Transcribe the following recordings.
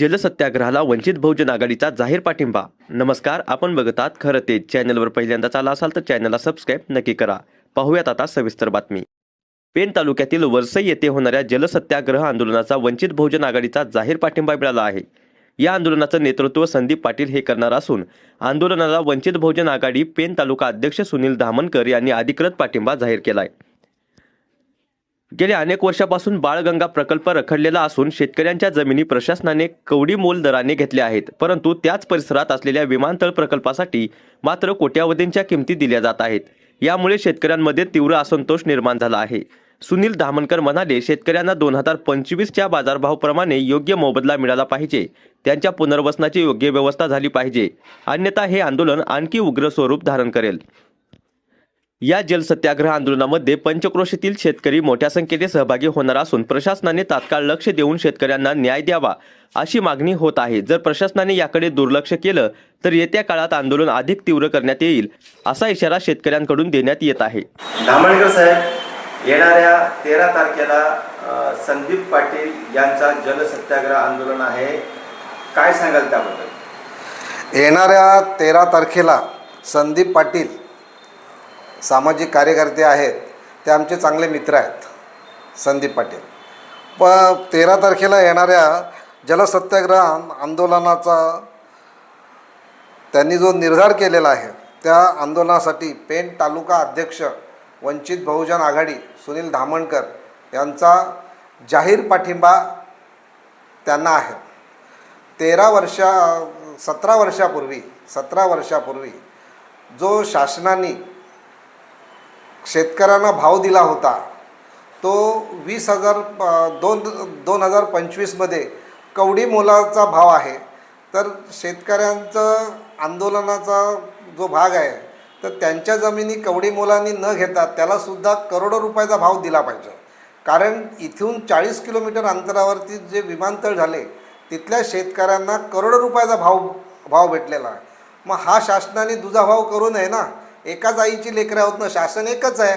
जलसत्याग्रहाला वंचित बहुजन आघाडीचा जाहीर पाठिंबा. नमस्कार आपण बघत आहात खरं ते चॅनलवर पहिल्यांदाच आला असाल तर चॅनलला सबस्क्राईब नक्की करा. पाहूयात आता सविस्तर बातमी. पेण तालुक्यातील वरसई येथे होणाऱ्या जलसत्याग्रह आंदोलनाचा वंचित बहुजन आघाडीचा जाहीर पाठिंबा मिळाला आहे. या आंदोलनाचं नेतृत्व संदीप पाटील हे करणार असून आंदोलनाला वंचित बहुजन आघाडी पेण तालुका अध्यक्ष सुनील धामणकर यांनी अधिकृत पाठिंबा जाहीर केला आहे गेल्या अनेक वर्षापासून बाळगंगा प्रकल्प रखडलेला असून शेतकऱ्यांच्या जमिनी प्रशासनाने कवडी मोल दराने घेतल्या आहेत. परंतु त्याच परिसरात असलेल्या विमानतळ प्रकल्पासाठी मात्र कोट्यावधींच्या किमती दिल्या जात आहेत. यामुळे शेतकऱ्यांमध्ये तीव्र असंतोष निर्माण झाला आहे. सुनील धामणकर म्हणाले शेतकऱ्यांना दोन हजार पंचवीसच्या बाजारभावाप्रमाणे योग्य मोबदला मिळाला पाहिजे. त्यांच्या पुनर्वसनाची योग्य व्यवस्था झाली पाहिजे. अन्यथा हे आंदोलन आणखी उग्र स्वरूप धारण करेल. या जलसत्याग्रह आंदोलनामध्ये पंचक्रोशीतील शेतकरी मोठ्या संख्येने सहभागी होणार असून प्रशासनाने तात्काळ लक्ष देऊन शेतकऱ्यांना न्याय द्यावा अशी मागणी होत आहे. जर प्रशासनाने याकडे दुर्लक्ष केलं तर येत्या काळात आंदोलन अधिक तीव्र करण्यात येईल असा इशारा शेतकऱ्यांकडून देण्यात येत आहे. धामणकर साहेब येणाऱ्या तेरा तारखेला संदीप पाटील यांचा जलसत्याग्रह आंदोलन आहे. काय सांगाल त्याबद्दल? येणाऱ्या तेरा तारखेला संदीप पाटील सामाजिक कार्यकर्ते आहेत ते आमचे चांगले मित्र आहेत संदीप पाटील. प तेरा तारखेला येणाऱ्या जलसत्याग्रह आंदोलनाचा त्यांनी जो निर्धार केलेला आहे त्या आंदोलनासाठी पेण तालुका अध्यक्ष वंचित बहुजन आघाडी सुनील धामणकर यांचा जाहीर पाठिंबा त्यांना आहे. तेरा वर्षा सतरा वर्षापूर्वी सतरा वर्षापूर्वी जो शासनाने शेतकऱ्यांना भाव दिला होता. तो वीस हजार प दोन दोन हजार पंचवीसमध्ये कवडी मोलाचा भाव आहे. तर शेतकऱ्यांचं आंदोलनाचा जो भाग आहे तर त्यांच्या जमिनी कवडी मोलांनी न घेता त्यालासुद्धा करोडो रुपयाचा भाव दिला पाहिजे. कारण इथून चाळीस किलोमीटर अंतरावरती जे विमानतळ झाले तिथल्या शेतकऱ्यांना करोडो रुपयाचा भाव भाव भेटलेला आहे. मग हा शासनाने दुजाभाव करू नये ना? एकाच आईची लेकरं आहोत ना शासन एकच आहे.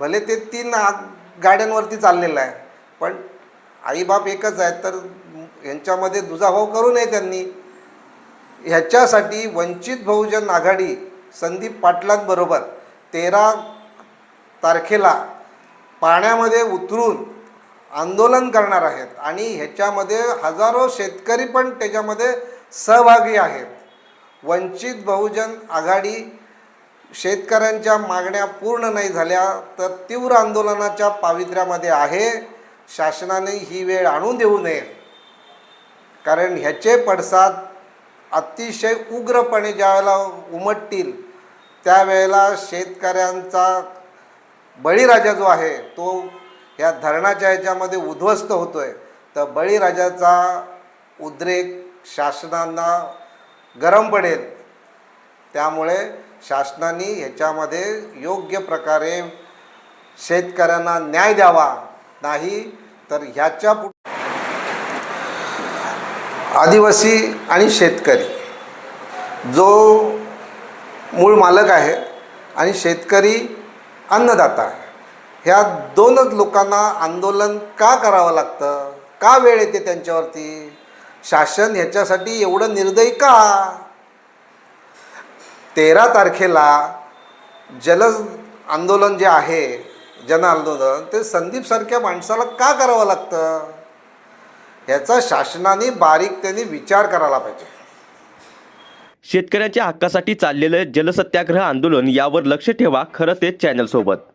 भले ते तीन गाड्यांवरती चाललेलं आहे पण आईबाप एकच आहे तर यांच्यामध्ये दुजाभाव करू नये त्यांनी. ह्याच्यासाठी वंचित बहुजन आघाडी संदीप पाटलांबरोबर तेरा तारखेला पाण्यामध्ये उतरून आंदोलन करणार आहेत आणि ह्याच्यामध्ये हजारो शेतकरी पण त्याच्यामध्ये सहभागी आहेत. वंचित बहुजन आघाडी शेतकऱ्यांच्या मागण्या पूर्ण नाही झाल्या तर तीव्र आंदोलनाच्या पावित्र्यामध्ये आहे. शासनाने ही वेळ आणून देऊ नये. कारण ह्याचे पडसाद अतिशय उग्रपणे ज्यावेळेला उमटतील त्यावेळेला शेतकऱ्यांचा बळीराजा जो आहे तो या धरणाच्या ह्याच्यामध्ये उद्ध्वस्त होतो आहे तर बळीराजाचा उद्रेक शासनांना गरम पडेल. त्यामुळे शासनाने ह्याच्यामध्ये योग्य प्रकारे शेतकऱ्यांना न्याय द्यावा नाही तर ह्याच्या पु आदिवासी आणि शेतकरी. जो मूळ मालक आहे आणि शेतकरी अन्नदाता आहे. ह्या दोनच लोकांना आंदोलन का करावं लागतं? का वेळ येते त्यांच्यावरती? शासन ह्याच्यासाठी एवढं निर्दयी का? तेरा तारखेला जल आंदोलन जे आहे जन आंदोलन ते संदीपसारख्या माणसाला का करावं लागतं? याचा शासनाने बारीक त्यांनी विचार करायला पाहिजे. शेतकऱ्यांच्या हक्कासाठी चाललेलं जलसत्याग्रह आंदोलन यावर लक्ष ठेवा खरं तेच चॅनल सोबत.